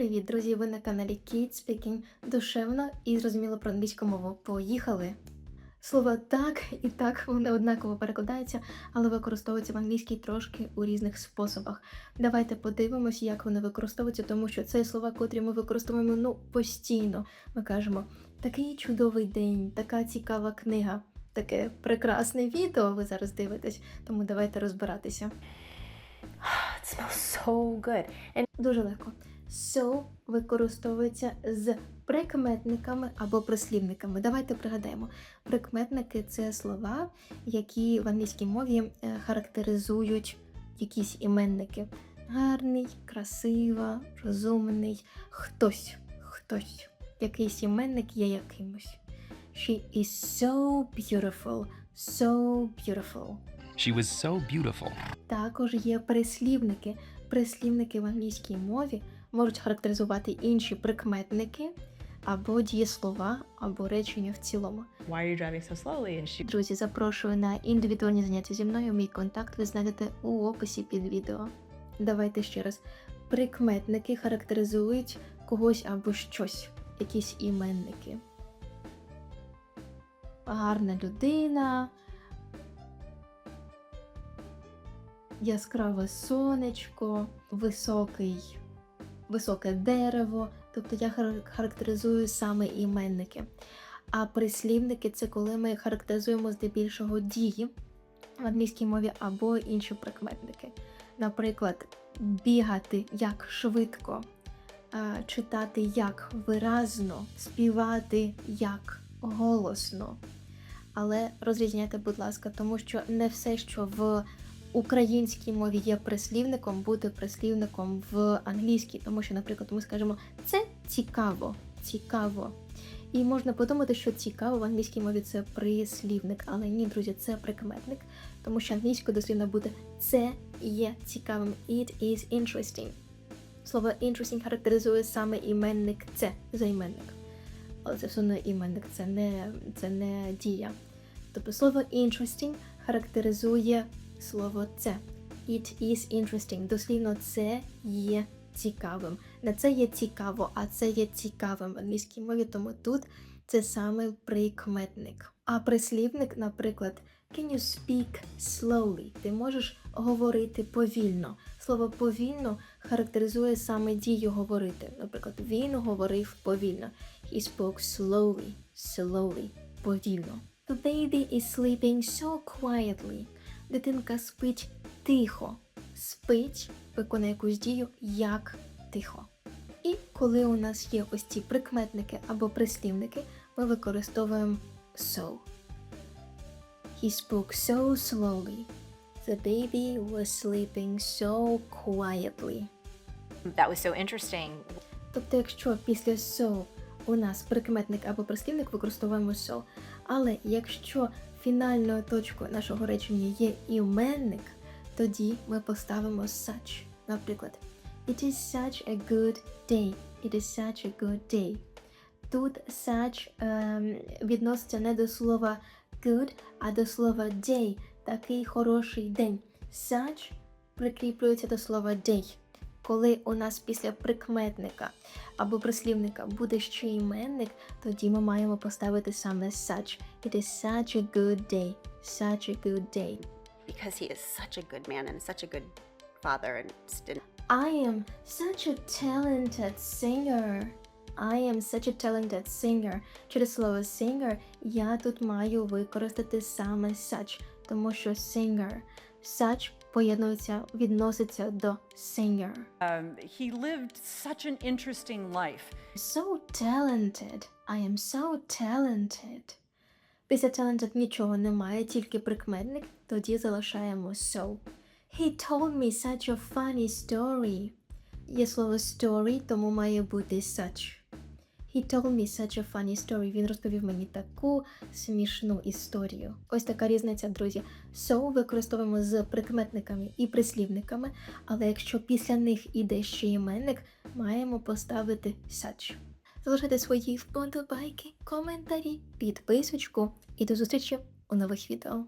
Привіт, друзі! Ви на каналі Kate Speaking душевно і зрозуміло про англійську мову. Поїхали! Слово так і так вони однаково перекладаються, але використовуються в англійській трошки у різних способах. Давайте подивимось, як вони використовуються, тому що це слова, котрі ми використовуємо ну постійно. Ми кажемо такий чудовий день, така цікава книга, таке прекрасне відео. Ви зараз дивитесь, тому давайте розбиратися. It smells so good. And Дуже легко. So використовується з прикметниками або прислівниками. Давайте пригадаємо. Прикметники це слова, які в англійській мові е, характеризують якісь іменники. Гарний, красива, розумний, хтось, хтось. Якийсь іменник є якимось. She is so beautiful, so beautiful. She was so beautiful. Також є прислівники. Прислівники в англійській мові можуть характеризувати інші прикметники або дієслова, або речення в цілому. why are you driving so slowly? And she Друзі, запрошую на індивідуальні заняття зі мною. Мій контакт ви знайдете у описі під відео. Давайте ще раз. Прикметники характеризують когось або щось, якісь іменники. Гарна людина, яскраве сонечко, високий, високе дерево. Тобто я характеризую саме іменники. А прислівники це коли ми характеризуємо здебільшого дії в англійській мові або інші прикметники. Наприклад, бігати як швидко, читати як виразно, співати як голосно. Але розрізняйте, будь ласка, тому що не все, що в українській мові є прислівником, буде прислівником в англійській, тому що, наприклад, ми скажемо це цікаво, цікаво. І можна подумати, що цікаво в англійській мові це прислівник, але ні, друзі, це прикметник, тому що англійською дослівно буде це є цікавим. It is interesting. Слово interesting характеризує саме іменник це займенник. Але це все одно іменник, це не, це не дія. Тобто слово interesting характеризує слово це. It is interesting. Дослівно це є цікавим. Не це є цікаво, а це є цікавим в англійській мові, тому тут це саме прикметник. А прислівник, наприклад, can you speak slowly? Ти можеш говорити повільно. Слово повільно характеризує саме дію говорити. Наприклад, він говорив повільно. He spoke slowly, slowly, повільно. The baby is sleeping so quietly. Дитинка спить тихо. Спить, виконує якусь дію як тихо. І коли у нас є ось ці прикметники або прислівники, ми використовуємо so. He spoke so slowly. The baby was sleeping so quietly. that was so interesting. Тобто, якщо після so у нас прикметник або прислівник, використовуємо so. Але якщо фінальною точкою нашого речення є іменник, тоді ми поставимо such. Наприклад, It is such a good day. It is such a good day. Тут such ем, відноситься не до слова good, а до слова day. Такий хороший день. Such прикріплюється до слова day. Коли у нас після прикметника або прислівника буде ще іменник, тоді ми маємо поставити саме such. It is such a good day. Such a good day. because he is such a good man and such a good father and st- I am such a talented singer. I am such a talented singer. Через слово singer я тут маю використати саме such, тому що singer. Such поєднується, відноситься до singer. Um, he lived such an interesting life. So talented. I am so talented. Після talented нічого немає, тільки прикметник, тоді залишаємо so. He told me such a funny story. Є слово story, тому має бути such. He told me such a funny story. Він розповів мені таку смішну історію. Ось така різниця, друзі. So використовуємо з прикметниками і прислівниками, але якщо після них іде ще іменник, маємо поставити such. Залишайте свої вподобайки, коментарі, підписочку і до зустрічі у нових відео.